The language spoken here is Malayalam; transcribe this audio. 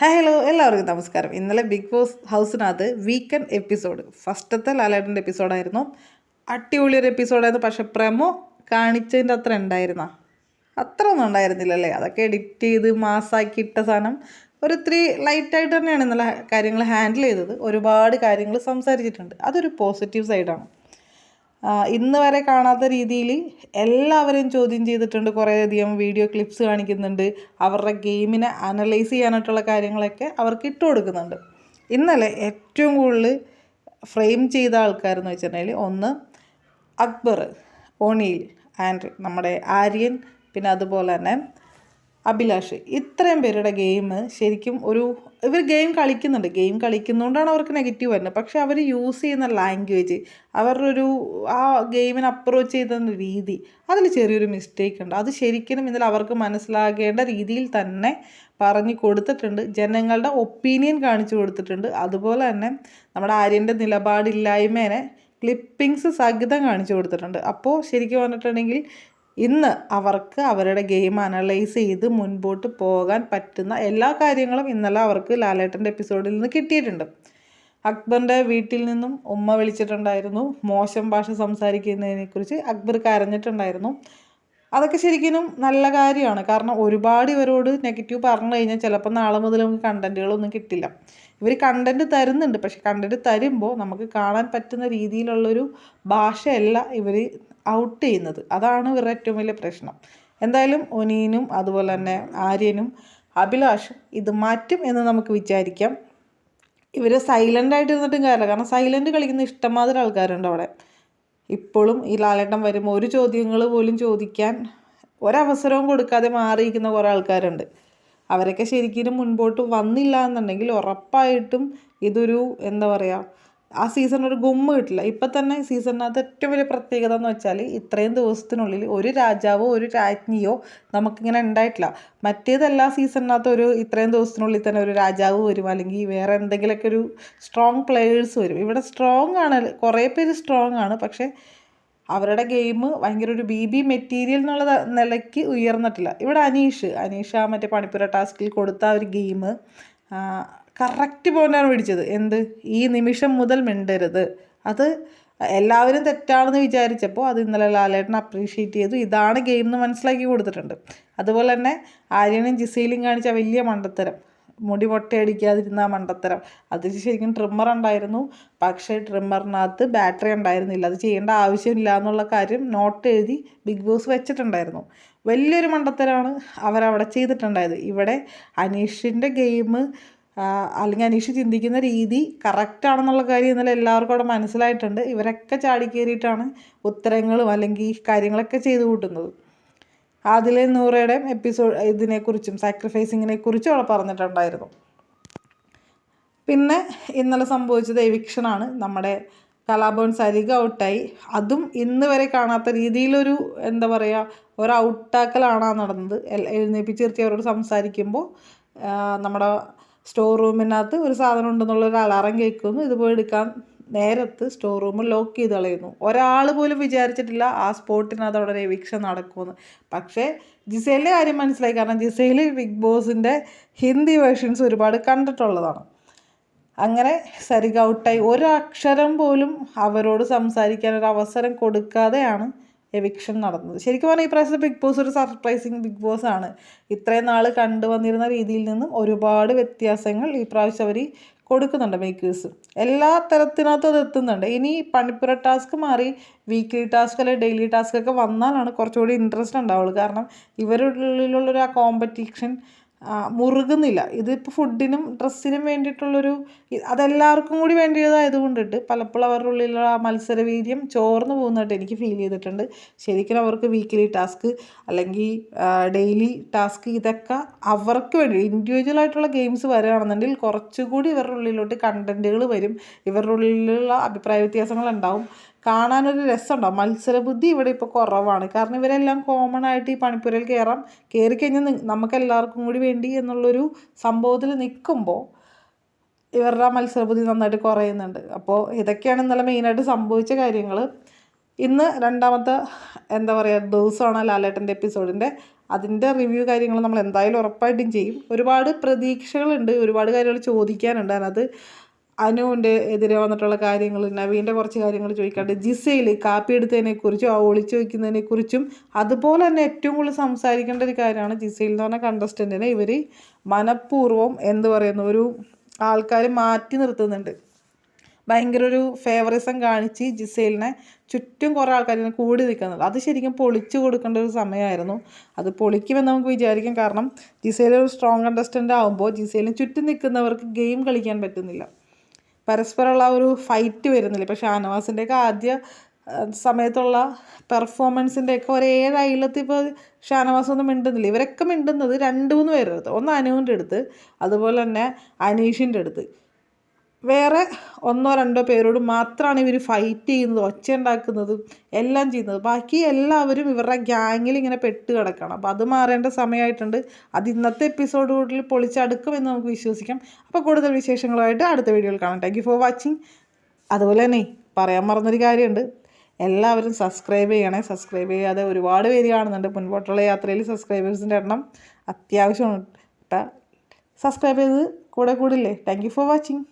ഹായ് ഹലോ എല്ലാവർക്കും നമസ്കാരം. ഇന്നലെ ബിഗ് ബോസ് ഹൗസിനകത്ത് വീക്കെൻഡ് എപ്പിസോഡ് ഫസ്റ്റത്തെ ലാലേട്ടന്റെ എപ്പിസോഡായിരുന്നു അടിപൊളി ഒരു എപ്പിസോഡായിരുന്നു പക്ഷേ പ്രമോ കാണിച്ചതിന്റെ അത്ര ഉണ്ടായിരുന്ന? അത്ര ഒന്നും ഉണ്ടായിരുന്നില്ലല്ലേ? അതൊക്കെ എഡിറ്റ് ചെയ്ത് മാസാക്കി ഇട്ട സാധനം. ഒരു ഇത്തിരി ലൈറ്റായിട്ട് തന്നെയാണ് ഇന്നലെ കാര്യങ്ങൾ ഹാൻഡിൽ ചെയ്തത്. ഒരുപാട് കാര്യങ്ങൾ സംസാരിച്ചിട്ടുണ്ട്. അതൊരു പോസിറ്റീവ് സൈഡാണ് ഇന്ന് വരെ കാണാത്ത രീതിയിൽ എല്ലാവരെയും ചോദ്യം ചെയ്തിട്ടുണ്ട്. കുറേയധികം വീഡിയോ ക്ലിപ്സ് കാണിക്കുന്നുണ്ട്. അവരുടെ ഗെയിമിനെ അനലൈസ് ചെയ്യാനായിട്ടുള്ള കാര്യങ്ങളൊക്കെ അവർക്ക് ഇട്ട് കൊടുക്കുന്നുണ്ട്. ഇന്നലെ ഏറ്റവും കൂടുതൽ ഫ്രെയിം ചെയ്ത ആൾക്കാരെന്ന് വെച്ചിട്ടുണ്ടെങ്കിൽ ഒന്ന് അക്ബർ ഒണീൽ ആൻഡ് നമ്മുടെ ആര്യൻ പിന്നെ അതുപോലെ തന്നെ അഭിലാഷ് ഇത്രയും പേരുടെ ഗെയിം ശരിക്കും ഒരു ഇവർ ഗെയിം കളിക്കുന്നുണ്ട്. ഗെയിം കളിക്കുന്നതുകൊണ്ടാണ് അവർക്ക് നെഗറ്റീവ് വരുന്നത്. പക്ഷെ അവർ യൂസ് ചെയ്യുന്ന ലാംഗ്വേജ് അവരുടെ ഒരു ആ ഗെയിമിനെ അപ്രോച്ച് ചെയ്യുന്ന രീതി അതിൽ ചെറിയൊരു മിസ്റ്റേക്ക് ഉണ്ട്. അത് ശരിക്കും ഇതിൽ അവർക്ക് മനസ്സിലാകേണ്ട രീതിയിൽ തന്നെ പറഞ്ഞു കൊടുത്തിട്ടുണ്ട്. ജനങ്ങളുടെ ഒപ്പീനിയൻ കാണിച്ചു കൊടുത്തിട്ടുണ്ട്. അതുപോലെ തന്നെ നമ്മുടെ ആര്യന്റെ നിലപാടില്ലായ്മേനെ ക്ലിപ്പിങ്സ് സഹിതം കാണിച്ചു കൊടുത്തിട്ടുണ്ട്. അപ്പോൾ ശരിക്കും പറഞ്ഞിട്ടുണ്ടെങ്കിൽ ഇന്ന് അവർക്ക് അവരുടെ ഗെയിം അനലൈസ് ചെയ്ത് മുൻപോട്ട് പോകാൻ പറ്റുന്ന എല്ലാ കാര്യങ്ങളും ഇന്നലെ അവർക്ക് ലാലേട്ടന്റെ എപ്പിസോഡിൽ നിന്ന് കിട്ടിയിട്ടുണ്ട്. അക്ബറിന്റെ വീട്ടിൽ നിന്നും ഉമ്മ വിളിച്ചിട്ടുണ്ടായിരുന്നു. മോശം ഭാഷ സംസാരിക്കുന്നതിനെക്കുറിച്ച് അക്ബർ കരഞ്ഞിട്ടുണ്ടായിരുന്നു. അതൊക്കെ ശരിക്കും നല്ല കാര്യമാണ്. കാരണം ഒരുപാട് ഇവരോട് നെഗറ്റീവ് പറഞ്ഞു കഴിഞ്ഞാൽ ചിലപ്പോൾ നാളെ മുതൽ നമുക്ക് കണ്ടന്റുകളൊന്നും കിട്ടില്ല. ഇവർ കണ്ടന്റ് തരുന്നുണ്ട്. പക്ഷെ കണ്ടന്റ് തരുമ്പോൾ നമുക്ക് കാണാൻ പറ്റുന്ന രീതിയിലുള്ളൊരു ഭാഷയല്ല ഇവർ ഔട്ട് ചെയ്യുന്നത്. അതാണ് ഇവരുടെ ഏറ്റവും വലിയ പ്രശ്നം. എന്തായാലും ഒനീനും അതുപോലെ തന്നെ ആര്യനും അഭിലാഷും ഇത് മാറ്റും എന്ന് നമുക്ക് വിചാരിക്കാം. ഇവർ സൈലന്റ് ആയിട്ട് ഇരുന്നിട്ടും കാര്യമില്ല. കാരണം സൈലന്റ് കളിക്കുന്ന ഇഷ്ടംമാതിരി ആൾക്കാരുണ്ട് അവിടെ. ഇപ്പോഴും ഈ ലാലേട്ടൻ വരുമ്പോൾ ഒരു ചോദ്യങ്ങൾ പോലും ചോദിക്കാൻ ഒരവസരവും കൊടുക്കാതെ മാറിയിരിക്കുന്ന കുറേ ആൾക്കാരുണ്ട്. അവരൊക്കെ ശരിക്കും മുൻപോട്ട് വന്നില്ല എന്നുണ്ടെങ്കിൽ ഉറപ്പായിട്ടും ഇതൊരു എന്താ പറയുക ആ സീസൺ ഒരു ഗുമ്മ കിട്ടില്ല. ഇപ്പം തന്നെ സീസണിനകത്ത് ഏറ്റവും വലിയ പ്രത്യേകത എന്ന് വെച്ചാൽ ഇത്രയും ദിവസത്തിനുള്ളിൽ ഒരു രാജാവോ ഒരു രാജ്ഞിയോ നമുക്കിങ്ങനെ ഉണ്ടായിട്ടില്ല. മറ്റേത് സീസണിനകത്ത് ഒരു ഇത്രയും ദിവസത്തിനുള്ളിൽ തന്നെ ഒരു രാജാവ് വരും. അല്ലെങ്കിൽ വേറെ എന്തെങ്കിലുമൊക്കെ ഒരു സ്ട്രോങ് പ്ലെയേഴ്സ് വരും. ഇവിടെ സ്ട്രോങ് ആണ്. കുറേ പേര് സ്ട്രോങ് ആണ്. പക്ഷേ അവരുടെ ഗെയിം ഭയങ്കര ഒരു ബി ബി മെറ്റീരിയൽ എന്നുള്ള നിലയ്ക്ക് ഉയർന്നിട്ടില്ല. ഇവിടെ അനീഷ്. അനീഷ് മറ്റേ പണിപ്പുര ടാസ്കിൽ കൊടുത്ത ഒരു ഗെയിം കറക്റ്റ് പോയിന്റാണ് പിടിച്ചത്. എന്ത്? ഈ നിമിഷം മുതൽ മിണ്ടരുത്. അത് എല്ലാവരും തെറ്റാണെന്ന് വിചാരിച്ചപ്പോൾ അത് ഇന്നലെ ലാലേട്ടൻ അപ്രീഷിയേറ്റ് ചെയ്തു. ഇതാണ് ഗെയിം എന്ന് മനസ്സിലാക്കി കൊടുത്തിട്ടുണ്ട്. അതുപോലെ തന്നെ ആര്യനും ജിസയിലും കാണിച്ച വലിയ മണ്ടത്തരം. മുടി പൊട്ടയടിക്കാതിരുന്ന മണ്ടത്തരം. അതിൽ ശരിക്കും ട്രിമ്മർ ഉണ്ടായിരുന്നു. പക്ഷേ ട്രിമ്മറിനകത്ത് ബാറ്ററി ഉണ്ടായിരുന്നില്ല. അത് ചെയ്യേണ്ട ആവശ്യമില്ല എന്നുള്ള കാര്യം നോട്ട് എഴുതി ബിഗ് ബോസ് വെച്ചിട്ടുണ്ടായിരുന്നു. വലിയൊരു മണ്ടത്തരമാണ് അവരവിടെ ചെയ്തിട്ടുണ്ടായത്. ഇവിടെ അനീഷിന്റെ ഗെയിം അല്ലെങ്കിൽ അനീഷ് ചിന്തിക്കുന്ന രീതി കറക്റ്റാണെന്നുള്ള കാര്യം ഇന്നലെ എല്ലാവർക്കും അവിടെ മനസ്സിലായിട്ടുണ്ട്. ഇവരൊക്കെ ചാടിക്കേറിയിട്ടാണ് ഉത്തരങ്ങളും അല്ലെങ്കിൽ കാര്യങ്ങളൊക്കെ ചെയ്തു കൂട്ടുന്നത്. അതിലെ നൂറയുടെ എപ്പിസോഡ് ഇതിനെക്കുറിച്ചും സാക്രിഫൈസിങ്ങിനെ കുറിച്ചും അവിടെ പറഞ്ഞിട്ടുണ്ടായിരുന്നു. പിന്നെ ഇന്നലെ സംഭവിച്ചത് എവിക്ഷനാണ് നമ്മുടെ കലാഭവൻ സരിക ഔട്ടായി അതും ഇന്ന് വരെ കാണാത്ത രീതിയിലൊരു എന്താ പറയുക ഒരു ഔട്ടാക്കലാണ് നടന്നത്. എഴുന്നേൽപ്പിച്ച് നിർത്തി അവരോട് സംസാരിക്കുമ്പോൾ നമ്മുടെ സ്റ്റോർ റൂമിനകത്ത് ഒരു സാധനം ഉണ്ടെന്നുള്ളൊരു അലാറം കേൾക്കുന്നു. ഇത് പോയി എടുക്കാൻ നേരത്ത് സ്റ്റോർ റൂം ലോക്ക് ചെയ്ത് കളയുന്നു. ഒരാൾ പോലും വിചാരിച്ചിട്ടില്ല ആ സ്പോട്ടിനകത്ത് അവിടെ ഒരു എവിക്ഷൻ നടക്കുമെന്ന്. പക്ഷേ ജിസയിലെ കാര്യം മനസ്സിലായി. കാരണം ജിസയിൽ ബിഗ് ബോസിന്റെ ഹിന്ദി വേർഷൻസ് ഒരുപാട് കണ്ടിട്ടുള്ളതാണ്. അങ്ങനെ സരിക ഔട്ടായി. ഒരു അക്ഷരം പോലും അവരോട് സംസാരിക്കാൻ ഒരു അവസരം കൊടുക്കാതെയാണ് എവിക്ഷൻ നടന്നത്. ശരിക്കും പറഞ്ഞാൽ ഈ പ്രാവശ്യത്തെ ബിഗ് ബോസ് ഒരു സർപ്രൈസിങ് ബിഗ് ബോസ് ആണ്. ഇത്രയും നാൾ കണ്ടുവന്നിരുന്ന രീതിയിൽ നിന്നും ഒരുപാട് വ്യത്യാസങ്ങൾ ഈ പ്രാവശ്യം അവർ കൊടുക്കുന്നുണ്ട് മേക്കേഴ്സ് എല്ലാ തരത്തിനകത്തും അത് എത്തുന്നുണ്ട്. ഇനി പണിപ്പുര ടാസ്ക് മാറി വീക്ക്ലി ടാസ്ക് അല്ലെങ്കിൽ ഡെയിലി ടാസ്ക് ഒക്കെ വന്നാലാണ് കുറച്ചുകൂടി ഇൻട്രസ്റ്റ് ഉണ്ടാവുള്ളൂ. കാരണം ഇവരുടെ ഉള്ളിലുള്ളൊരു ആ കോമ്പറ്റീഷൻ മുറുകുന്നില്ല. ഇതിപ്പോൾ ഫുഡിനും ഡ്രസ്സിനും വേണ്ടിയിട്ടുള്ളൊരു അതെല്ലാവർക്കും കൂടി വേണ്ടിയതായത് കൊണ്ടിട്ട് പലപ്പോഴും അവരുടെ ഉള്ളിലുള്ള ആ മത്സരവീര്യം ചോർന്നു പോകുന്നതായിട്ട് എനിക്ക് ഫീൽ ചെയ്തിട്ടുണ്ട്. ശരിക്കും അവർക്ക് വീക്കിലി ടാസ്ക് അല്ലെങ്കിൽ ഡെയിലി ടാസ്ക് ഇതൊക്കെ അവർക്ക് വേണ്ടി ഇൻഡിവിജ്വൽ ആയിട്ടുള്ള ഗെയിംസ് വരികയാണെന്നുണ്ടെങ്കിൽ കുറച്ചുകൂടി ഇവരുടെ ഉള്ളിലോട്ട് കണ്ടന്റുകൾ വരും. ഇവരുടെ ഉള്ളിലുള്ള അഭിപ്രായ വ്യത്യാസങ്ങൾ ഉണ്ടാവും. കാണാനൊരു രസമുണ്ടാവും മത്സരബുദ്ധി ഇവിടെ ഇപ്പോൾ കുറവാണ്. കാരണം ഇവരെല്ലാം കോമൺ ആയിട്ട് ഈ പണിപ്പുരയിൽ കയറാം കയറി കഴിഞ്ഞാൽ നമുക്ക് എല്ലാവർക്കും കൂടി വേണ്ടി എന്നുള്ളൊരു സംഭവത്തിൽ നിൽക്കുമ്പോൾ ഇവരുടെ മത്സരബുദ്ധി നന്നായിട്ട് കുറയുന്നുണ്ട്. അപ്പോൾ ഇതൊക്കെയാണ് ഇന്നലെ മെയിനായിട്ട് സംഭവിച്ച കാര്യങ്ങൾ ഇന്ന് രണ്ടാമത്തെ എന്താ പറയുക ദിവസമാണ് ലാലേട്ടന്റെ എപ്പിസോഡിന്റെ. അതിന്റെ റിവ്യൂ കാര്യങ്ങൾ നമ്മൾ എന്തായാലും ഉറപ്പായിട്ടും ചെയ്യും. ഒരുപാട് പ്രതീക്ഷകളുണ്ട്. ഒരുപാട് കാര്യങ്ങൾ ചോദിക്കാനുണ്ട് അതിനകത്ത്. അനുവിന്റെ എതിരെ വന്നിട്ടുള്ള കാര്യങ്ങൾ നവീന്റെ കുറച്ച് കാര്യങ്ങൾ ചോദിക്കാണ്ട് ജിസയിൽ കാപ്പി എടുത്തതിനെക്കുറിച്ചും ആ ഒളിച്ചു വയ്ക്കുന്നതിനെക്കുറിച്ചും അതുപോലെ തന്നെ ഏറ്റവും കൂടുതൽ സംസാരിക്കേണ്ട ഒരു കാര്യമാണ് ജിസയിൽ എന്ന് പറഞ്ഞ കണ്ടസ്റ്റന്റിനെ ഇവർ മനഃപൂർവം എന്ത് പറയുന്ന ഒരു ആൾക്കാർ മാറ്റി നിർത്തുന്നുണ്ട്. ഭയങ്കര ഒരു ഫേവറിസം കാണിച്ച് ജിസേലിനെ ചുറ്റും കുറേ ആൾക്കാർ ഇങ്ങനെ കൂടി നിൽക്കുന്നത് അത് ശരിക്കും പൊളിച്ചു കൊടുക്കേണ്ട ഒരു സമയമായിരുന്നു. അത് പൊളിക്കുമെന്ന് നമുക്ക് വിചാരിക്കാം. കാരണം ജിസേൽ ഒരു സ്ട്രോങ് കണ്ടസ്റ്റന്റ് ആകുമ്പോൾ ജിസേലിന് ചുറ്റും നിൽക്കുന്നവർക്ക് ഗെയിം കളിക്കാൻ പറ്റുന്നില്ല. പരസ്പരമുള്ള ഒരു ഫൈറ്റ് വരുന്നില്ല. ഇപ്പോൾ ഷാനവാസിന്റെയൊക്കെ ആദ്യ സമയത്തുള്ള പെർഫോമൻസിന്റെയൊക്കെ ഒരേ അയിലത്ത് ഇപ്പോൾ ഷാനവാസ് ഒന്നും മിണ്ടുന്നില്ല. ഇവരൊക്കെ മിണ്ടുന്നത് രണ്ട് മൂന്ന് പേരുടെ അടുത്ത്. ഒന്ന് അനുവിന്റെ അടുത്ത് അതുപോലെ തന്നെ അനീഷിന്റെ അടുത്ത്. വേറെ ഒന്നോ രണ്ടോ പേരോട് മാത്രമാണ് ഇവർ ഫൈറ്റ് ചെയ്യുന്നത് ഒച്ച ഉണ്ടാക്കുന്നത് എല്ലാം ചെയ്യുന്നത്. ബാക്കി എല്ലാവരും ഇവരുടെ ഗ്യാങ്ങിൽ ഇങ്ങനെ പെട്ട് കിടക്കണം. അപ്പോൾ അത് മാറേണ്ട സമയമായിട്ടുണ്ട് അത് ഇന്നത്തെ എപ്പിസോഡ് കൂടുതൽ പൊളിച്ചടുക്കുമെന്ന് നമുക്ക് വിശ്വസിക്കാം. അപ്പോൾ കൂടുതൽ വിശേഷങ്ങളുമായിട്ട് അടുത്ത വീഡിയോയിൽ കാണാം. താങ്ക് യു ഫോർ വാച്ചിങ് അതുപോലെ തന്നെ പറയാൻ മറന്നൊരു കാര്യമുണ്ട്. എല്ലാവരും സബ്സ്ക്രൈബ് ചെയ്യണേ. സബ്സ്ക്രൈബ് ചെയ്യാതെ ഒരുപാട് പേര് കാണുന്നുണ്ട്. മുൻപോട്ടുള്ള യാത്രയിൽ സബ്സ്ക്രൈബേഴ്സിന്റെ എണ്ണം അത്യാവശ്യമാണ്. സബ്സ്ക്രൈബ് ചെയ്ത് കൂടെ കൂടില്ലേ? Thank you for watching